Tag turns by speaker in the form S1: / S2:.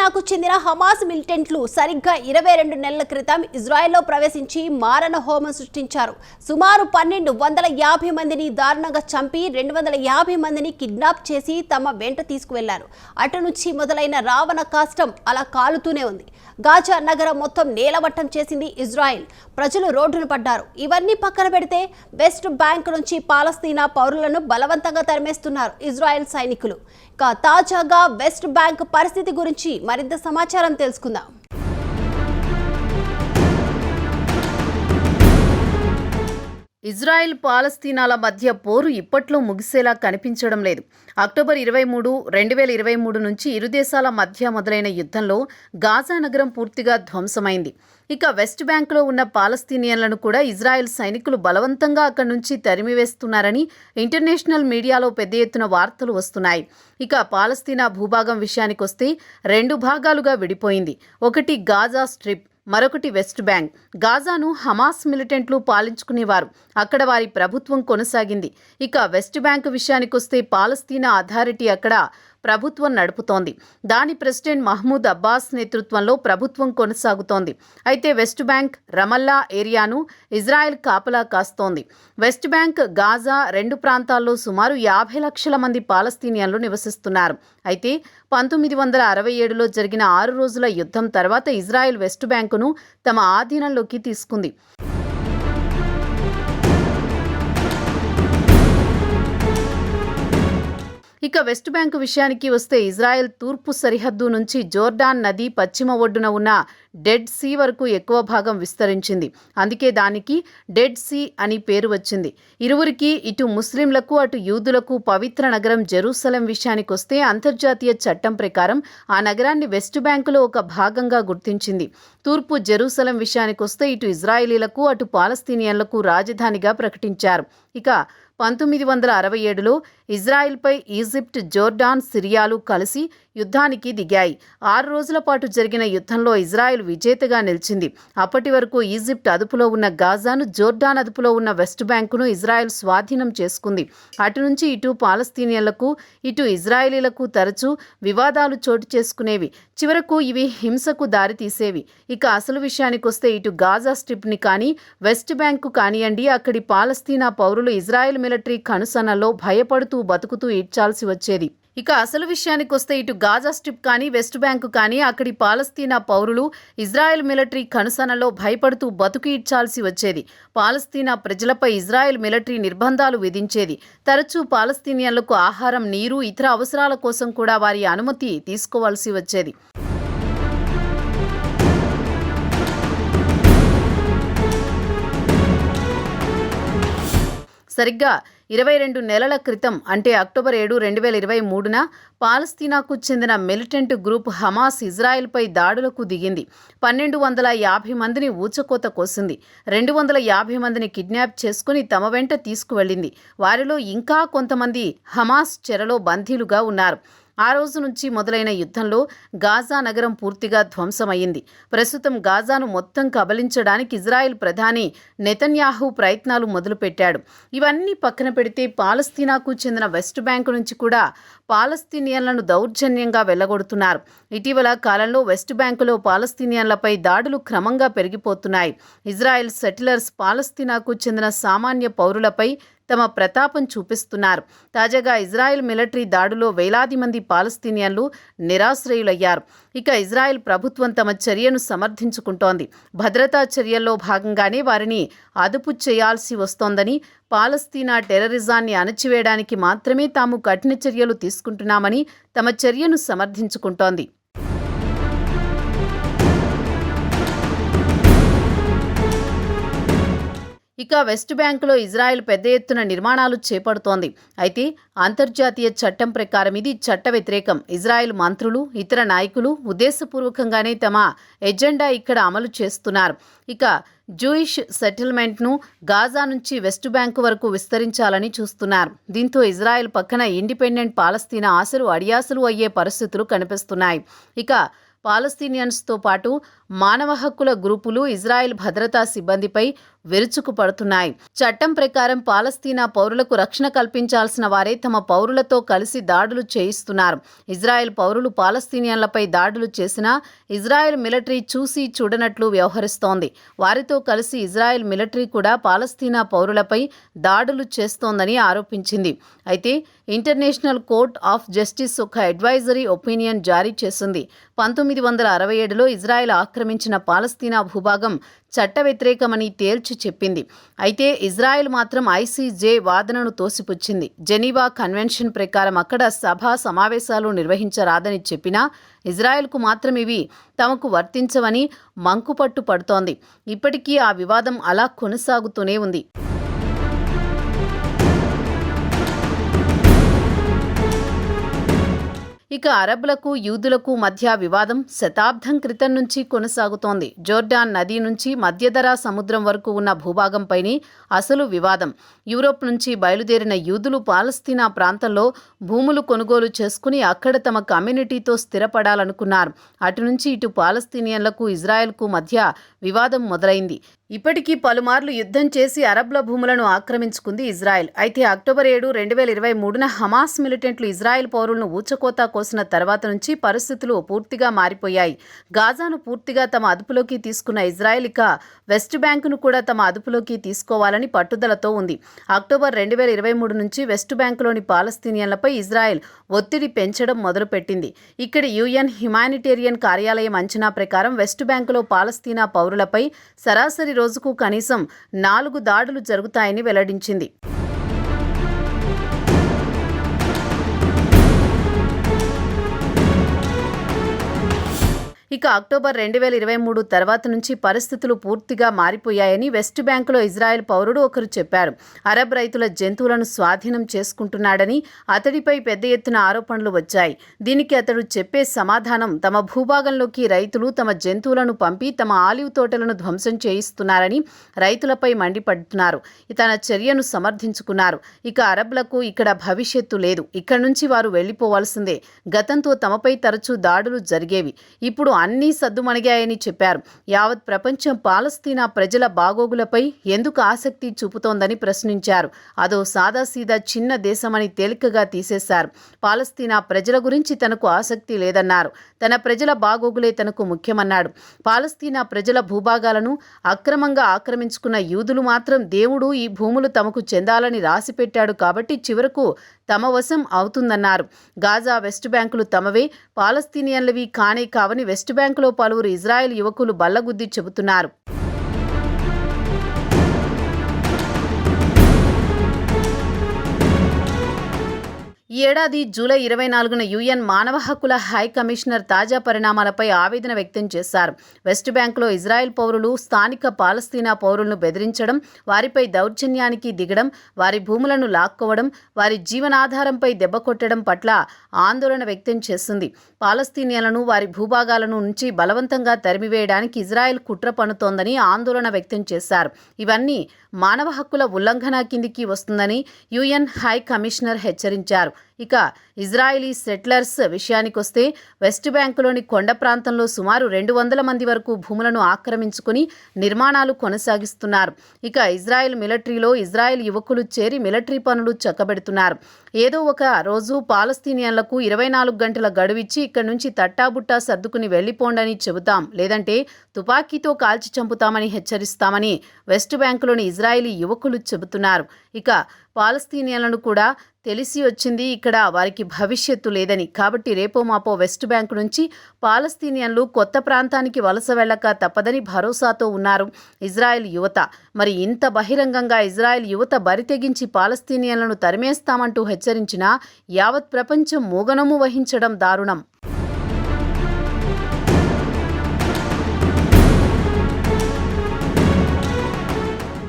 S1: పాలస్తీనాకు చెందిన హమాస్ మిలిటెంట్లు సరిగ్గా ఇరవై రెండు నెలల క్రితం ఇజ్రాయెల్లో ప్రవేశించి మారణ హోమం సృష్టించారు. సుమారు పన్నెండు వందల యాభై మందిని దారుణంగా చంపి రెండు వందల యాభై మందిని కిడ్నాప్ చేసి తమ వెంట తీసుకువెళ్ళారు. అటు నుంచి మొదలైన రావణ కాష్టం అలా కాలుతూనే ఉంది. గాజా నగరం మొత్తం నేలవట్టం చేసింది ఇజ్రాయెల్. ప్రజలు రోడ్డును పడ్డారు. ఇవన్నీ పక్కన పెడితే వెస్ట్ బ్యాంక్ నుంచి పాలస్తీనా పౌరులను బలవంతంగా తరిమేస్తున్నారు ఇజ్రాయెల్ సైనికులు. ఇక తాజాగా వెస్ట్ బ్యాంక్ పరిస్థితి గురించి మరింత సమాచారం తెలుసుకుందాం.
S2: ఇజ్రాయెల్ పాలస్తీనాల మధ్య పోరు ఇప్పట్లో ముగిసేలా కనిపించడం లేదు. అక్టోబర్ ఇరవై మూడు రెండు వేల ఇరవై మూడు నుంచి ఇరు దేశాల మధ్య మొదలైన యుద్ధంలో గాజా నగరం పూర్తిగా ధ్వంసమైంది. ఇక వెస్ట్ బ్యాంకులో ఉన్న పాలస్తీనియన్లను కూడా ఇజ్రాయెల్ సైనికులు బలవంతంగా అక్కడి నుంచి తరిమివేస్తున్నారని ఇంటర్నేషనల్ మీడియాలో పెద్ద ఎత్తున వార్తలు వస్తున్నాయి. ఇక పాలస్తీనా భూభాగం విషయానికొస్తే రెండు భాగాలుగా విడిపోయింది. ఒకటి గాజా స్ట్రిప్ మరొకటి వెస్ట్ బ్యాంక్. గాజాను హమాస్ మిలిటెంట్లు పాలించుకునేవారు. అక్కడ వారి ప్రభుత్వం కొనసాగింది. ఇక వెస్ట్ బ్యాంక్ విషయానికొస్తే పాలస్తీనా అథారిటీ అక్కడ ప్రభుత్వం నడుపుతోంది. దాని ప్రెసిడెంట్ మహ్మూద్ అబ్బాస్ నేతృత్వంలో ప్రభుత్వం కొనసాగుతోంది. అయితే వెస్ట్ బ్యాంక్ రమల్లా ఏరియాను ఇజ్రాయెల్ కాపలా కాస్తోంది. వెస్ట్ బ్యాంక్ గాజా రెండు ప్రాంతాల్లో సుమారు యాభై లక్షల మంది పాలస్తీనియన్లు నివసిస్తున్నారు. అయితే పంతొమ్మిది వందల అరవై ఏడులో జరిగిన ఆరు రోజుల యుద్ధం తర్వాత ఇజ్రాయెల్ వెస్ట్ బ్యాంకును తమ ఆధీనంలోకి తీసుకుంది. ఇక వెస్ట్ బ్యాంకు విషయానికి వస్తే ఇజ్రాయెల్ తూర్పు సరిహద్దు నుంచి జోర్డాన్ నది పశ్చిమ ఒడ్డున ఉన్న డెడ్ సీ వరకు ఎక్కువ భాగం విస్తరించింది. అందుకే దానికి డెడ్ సీ అని పేరు వచ్చింది. ఇరువురికి ఇటు ముస్లింలకు అటు యూదులకు పవిత్ర నగరం జెరూసలం విషయానికి వస్తే అంతర్జాతీయ చట్టం ప్రకారం ఆ నగరాన్ని వెస్ట్ బ్యాంకులో ఒక భాగంగా గుర్తించింది. తూర్పు జెరూసలం విషయానికి వస్తే ఇటు ఇజ్రాయేలీలకు అటు పాలస్తీనియన్లకు రాజధానిగా ప్రకటించారు. ఇక పంతొమ్మిది వందల అరవై ఏడులో ఇజ్రాయిల్పై ఈజిప్ట్ జోర్డాన్ సిరియాలు కలిసి యుద్ధానికి దిగాయి. ఆరు రోజుల పాటు జరిగిన యుద్ధంలో ఇజ్రాయెల్ విజేతగా నిలిచింది. అప్పటి వరకు ఈజిప్ట్ అదుపులో ఉన్న గాజాను జోర్డాన్ అదుపులో ఉన్న వెస్ట్ బ్యాంకును ఇజ్రాయెల్ స్వాధీనం చేసుకుంది. అటు నుంచి ఇటు పాలస్తీనియన్లకు ఇటు ఇజ్రాయేలీలకు తరచూ వివాదాలు చోటు చేసుకునేవి. చివరకు ఇవి హింసకు దారితీసేవి. ఇక అసలు విషయానికి వస్తే ఇటు గాజా స్ట్రిప్ని కానీ వెస్ట్ బ్యాంకు కానివ్వండి అక్కడి పాలస్తీనా పౌరులు ఇజ్రాయెల్ మిలిటరీ కనుసనలో భయపడుతూ బతుకుతూ ఇడ్చాల్సి వచ్చేది. ఇక అసలు విషయానికి వస్తే ఇటు గాజా స్ట్రిప్ కానీ వెస్ట్ బ్యాంకు కానీ అక్కడి పాలస్తీనా పౌరులు ఇజ్రాయెల్ మిలిటరీ కనుసనలో భయపడుతూ బతుకు ఇడ్చాల్సి వచ్చేది. పాలస్తీనా ప్రజలపై ఇజ్రాయెల్ మిలిటరీ నిర్బంధాలు విధించేది. తరచూ పాలస్తీనియన్లకు ఆహారం నీరు ఇతర అవసరాల కోసం కూడా వారి అనుమతి తీసుకోవాల్సి వచ్చేది. సరిగ్గా ఇరవై రెండు నెలల క్రితం అంటే అక్టోబర్ ఏడు రెండు వేల ఇరవై మూడున పాలస్తీనాకు చెందిన మిలిటెంట్ గ్రూప్ హమాస్ ఇజ్రాయెల్పై దాడులకు దిగింది. పన్నెండు వందల యాభై మందిని ఊచకోత కోసింది. రెండు వందల యాభై మందిని కిడ్నాప్ చేసుకుని తమ వెంట తీసుకువెళ్ళింది. వారిలో ఇంకా కొంతమంది హమాస్ చెరలో బందీలుగా ఉన్నారు. ఆ రోజు నుంచి మొదలైన యుద్ధంలో గాజా నగరం పూర్తిగా ధ్వంసమయ్యింది. ప్రస్తుతం గాజాను మొత్తం కబలించడానికి ఇజ్రాయెల్ ప్రధాని నెతన్యాహు ప్రయత్నాలు మొదలుపెట్టాడు. ఇవన్నీ పక్కన పెడితే పాలస్తీనాకు చెందిన వెస్ట్ బ్యాంకు నుంచి కూడా పాలస్తీనియన్లను దౌర్జన్యంగా వెళ్ళగొడుతున్నారు. ఇటీవల కాలంలో వెస్ట్ బ్యాంకులో పాలస్తీనియన్లపై దాడులు క్రమంగా పెరిగిపోతున్నాయి. ఇజ్రాయెల్ సెటిలర్స్ పాలస్తీనాకు చెందిన సామాన్య పౌరులపై తమ ప్రతాపం చూపిస్తున్నారు. తాజాగా ఇజ్రాయెల్ మిలిటరీ దాడిలో వేలాది మంది పాలస్తీనియన్లు నిరాశ్రయులయ్యారు. ఇక ఇజ్రాయెల్ ప్రభుత్వం తమ చర్యను సమర్థించుకుంటోంది. భద్రతా చర్యల్లో భాగంగానే వారిని అదుపు చేయాల్సి వస్తోందని పాలస్తీనా టెర్రరిజాన్ని అణచివేయడానికి మాత్రమే తాము కఠిన చర్యలు తీసుకుంటున్నామని తమ చర్యను సమర్థించుకుంటోంది. ఇక వెస్ట్ బ్యాంకులో ఇజ్రాయెల్ పెద్ద ఎత్తున నిర్మాణాలు చేపడుతోంది. అయితే అంతర్జాతీయ చట్టం ప్రకారం ఇది చట్ట వ్యతిరేకం. ఇజ్రాయెల్ మంత్రులు ఇతర నాయకులు ఉద్దేశపూర్వకంగానే తమ ఎజెండా ఇక్కడ అమలు చేస్తున్నారు. ఇక జూయిష్ సెటిల్మెంట్ను గాజా నుంచి వెస్ట్ బ్యాంకు వరకు విస్తరించాలని చూస్తున్నారు. దీంతో ఇజ్రాయెల్ పక్కన ఇండిపెండెంట్ పాలస్తీనా ఆశలు అడియాసలు అయ్యే పరిస్థితులు కనిపిస్తున్నాయి. ఇక పాలస్తీనియన్స్తో పాటు మానవ హక్కుల గ్రూపులు ఇజ్రాయెల్ భద్రతా సిబ్బందిపై విరుచుకుపడుతున్నాయి. చట్టం ప్రకారం పాలస్తీనా పౌరులకు రక్షణ కల్పించాల్సిన వారే తమ పౌరులతో కలిసి దాడులు చేయిస్తున్నారు. ఇజ్రాయెల్ పౌరులు పాలస్తీనియన్లపై దాడులు చేసినా ఇజ్రాయెల్ మిలిటరీ చూసి చూడనట్లు వ్యవహరిస్తోంది. వారితో కలిసి ఇజ్రాయెల్ మిలిటరీ కూడా పాలస్తీనా పౌరులపై దాడులు చేస్తోందని ఆరోపించింది. అయితే ఇంటర్నేషనల్ కోర్ట్ ఆఫ్ జస్టిస్ ఒక అడ్వైజరీ ఒపీనియన్ జారీ చేసింది. పంతొమ్మిది వందల అరవై ఏడులో ఇజ్రాయెల్ ఆక్రమించిన పాలస్తీనా భూభాగం చట్ట వ్యతిరేకమని తేల్చి చెప్పింది. అయితే ఇజ్రాయెల్ మాత్రం ఐసీజే వాదనను తోసిపుచ్చింది. జెనీవా కన్వెన్షన్ ప్రకారం అక్కడ సభ సమావేశాలు నిర్వహించరాదని చెప్పినా ఇజ్రాయెల్కు మాత్రం ఇవి తమకు వర్తించవని మంకుపట్టు పడుతోంది. ఇప్పటికీ ఆ వివాదం అలా కొనసాగుతూనే ఉంది. ఇక అరబ్లకు యూదులకు మధ్య వివాదం శతాబ్దం క్రితం నుంచి కొనసాగుతోంది. జోర్డాన్ నది నుంచి మధ్యధరా సముద్రం వరకు ఉన్న భూభాగంపైనే అసలు వివాదం. యూరోప్ నుంచి బయలుదేరిన యూదులు పాలస్తీనా ప్రాంతంలో భూములు కొనుగోలు చేసుకుని అక్కడ తమ కమ్యూనిటీతో స్థిరపడాలనుకున్నారు. అటు నుంచి ఇటు పాలస్తీనియన్లకు ఇజ్రాయెల్కు మధ్య వివాదం మొదలైంది. ఇప్పటికీ పలుమార్లు యుద్ధం చేసి అరబ్ల భూములను ఆక్రమించుకుంది ఇజ్రాయెల్. అయితే అక్టోబర్ ఏడు రెండు వేల ఇరవై మూడున హమాస్ మిలిటెంట్లు ఇజ్రాయెల్ పౌరులను ఊచకోత కోసిన తర్వాత నుంచి పరిస్థితులు పూర్తిగా మారిపోయాయి. గాజాను పూర్తిగా తమ అదుపులోకి తీసుకున్న ఇజ్రాయెల్ ఇక వెస్ట్ బ్యాంకును కూడా తమ అదుపులోకి తీసుకోవాలని పట్టుదలతో ఉంది. అక్టోబర్ రెండు వేల ఇరవై మూడు నుంచి వెస్ట్ బ్యాంకులోని పాలస్తీనియన్లపై ఇజ్రాయెల్ ఒత్తిడి పెంచడం మొదలుపెట్టింది. ఇక్కడ యుఎన్ హ్యుమానిటేరియన్ కార్యాలయం అంచనా ప్రకారం వెస్ట్ బ్యాంకులో పాలస్తీనా పౌరులపై సరాసరి రోజుకు కనీసం నాలుగు దాడులు జరుగుతాయని వెల్లడించింది. ఇక అక్టోబర్ రెండు వేల ఇరవై మూడు తర్వాత నుంచి పరిస్థితులు పూర్తిగా మారిపోయాయని వెస్ట్ బ్యాంకులో ఇజ్రాయెల్ పౌరుడు ఒకరు చెప్పారు. అరబ్ రైతుల జంతువులను స్వాధీనం చేసుకుంటున్నాడని అతడిపై పెద్ద ఎత్తున ఆరోపణలు వచ్చాయి. దీనికి అతడు చెప్పే సమాధానం తమ భూభాగంలోకి రైతులు తమ జంతువులను పంపి తమ ఆలివ్ తోటలను ధ్వంసం చేయిస్తున్నారని రైతులపై మండిపడుతున్నారు. తన చర్యను సమర్థించుకున్నారు. ఇక అరబ్లకు ఇక్కడ భవిష్యత్తు లేదు. ఇక్కడ నుంచి వారు వెళ్ళిపోవాల్సిందే గతంతో తమపై తరచూ దాడులు జరిగేవి. ఇప్పుడు అన్నీ సద్దుమణిగాయని చెప్పారు. యావత్ ప్రపంచం పాలస్తీనా ప్రజల బాగోగులపై ఎందుకు ఆసక్తి చూపుతోందని ప్రశ్నించారు. అదో సాదాసీదా చిన్న దేశమని తేలికగా తీసేశారు. పాలస్తీనా ప్రజల గురించి తనకు ఆసక్తి లేదన్నారు. తన ప్రజల బాగోగులే తనకు ముఖ్యమన్నాడు. పాలస్తీనా ప్రజల భూభాగాలను అక్రమంగా ఆక్రమించుకున్న యూదులు మాత్రం దేవుడు ఈ భూములు తమకు చెందాలని రాసిపెట్టాడు కాబట్టి చివరకు తమ వశం అవుతుందన్నారు. గాజా వెస్ట్ బ్యాంకులు తమవే పాలస్తీనియన్లవి కానే కావని వెస్ట్ బ్యాంకులో పలువురు ఇజ్రాయెల్ యువకులు బల్లగుద్ది చెబుతున్నారు. ఈ ఏడాది జూలై ఇరవై నాలుగున యుఎన్ మానవ హక్కుల హై కమిషనర్ తాజా పరిణామాలపై ఆవేదన వ్యక్తం చేశారు. వెస్ట్ బ్యాంకులో ఇజ్రాయెల్ పౌరులు స్థానిక పాలస్తీనా పౌరులను బెదిరించడం వారిపై దౌర్జన్యానికి దిగడం వారి భూములను లాక్కోవడం వారి జీవనాధారంపై దెబ్బ కొట్టడం పట్ల ఆందోళన వ్యక్తం చేసింది. పాలస్తీనియాలను వారి భూభాగాలను నుంచి బలవంతంగా తరిమివేయడానికి ఇజ్రాయెల్ కుట్ర పన్నుతోందని ఆందోళన వ్యక్తం చేశారు. ఇవన్నీ మానవ హక్కుల ఉల్లంఘన కిందికి వస్తుందని యుఎన్ హై కమిషనర్ హెచ్చరించారు. ఇక ఇజ్రాయిలీ సెటిలర్స్ విషయానికొస్తే వెస్ట్ బ్యాంకులోని కొండ ప్రాంతంలో సుమారు రెండు వందల మంది వరకు భూములను ఆక్రమించుకుని నిర్మాణాలు కొనసాగిస్తున్నారు. ఇక ఇజ్రాయెల్ మిలిటరీలో ఇజ్రాయెల్ యువకులు చేరి మిలిటరీ పనులు చక్కబెడుతున్నారు. ఏదో ఒక రోజు పాలస్తీనియన్లకు ఇరవై నాలుగు గంటల గడువిచ్చి ఇక్కడి నుంచి తట్టాబుట్టా సర్దుకుని వెళ్ళిపోండని చెబుతాం. లేదంటే తుపాకీతో కాల్చి చంపుతామని హెచ్చరిస్తామని వెస్ట్ బ్యాంకులోని ఇజ్రాయిలీ యువకులు చెబుతున్నారు. ఇక పాలస్తీనియన్లను కూడా తెలిసి వచ్చింది ఇక్కడ వారికి భవిష్యత్తు లేదని. కాబట్టి రేపో మాపో వెస్ట్ బ్యాంక్ నుంచి పాలస్తీనియన్లు కొత్త ప్రాంతానికి వలస వెళ్ళక తప్పదని భరోసాతో ఉన్నారు ఇజ్రాయెల్ యువత. మరి ఇంత బహిరంగంగా ఇజ్రాయెల్ యువత బరితెగించి పాలస్తీనియన్లను తరిమేస్తామంటూ హెచ్చరించినా యావత్ ప్రపంచం మూగనము వహించడం దారుణం.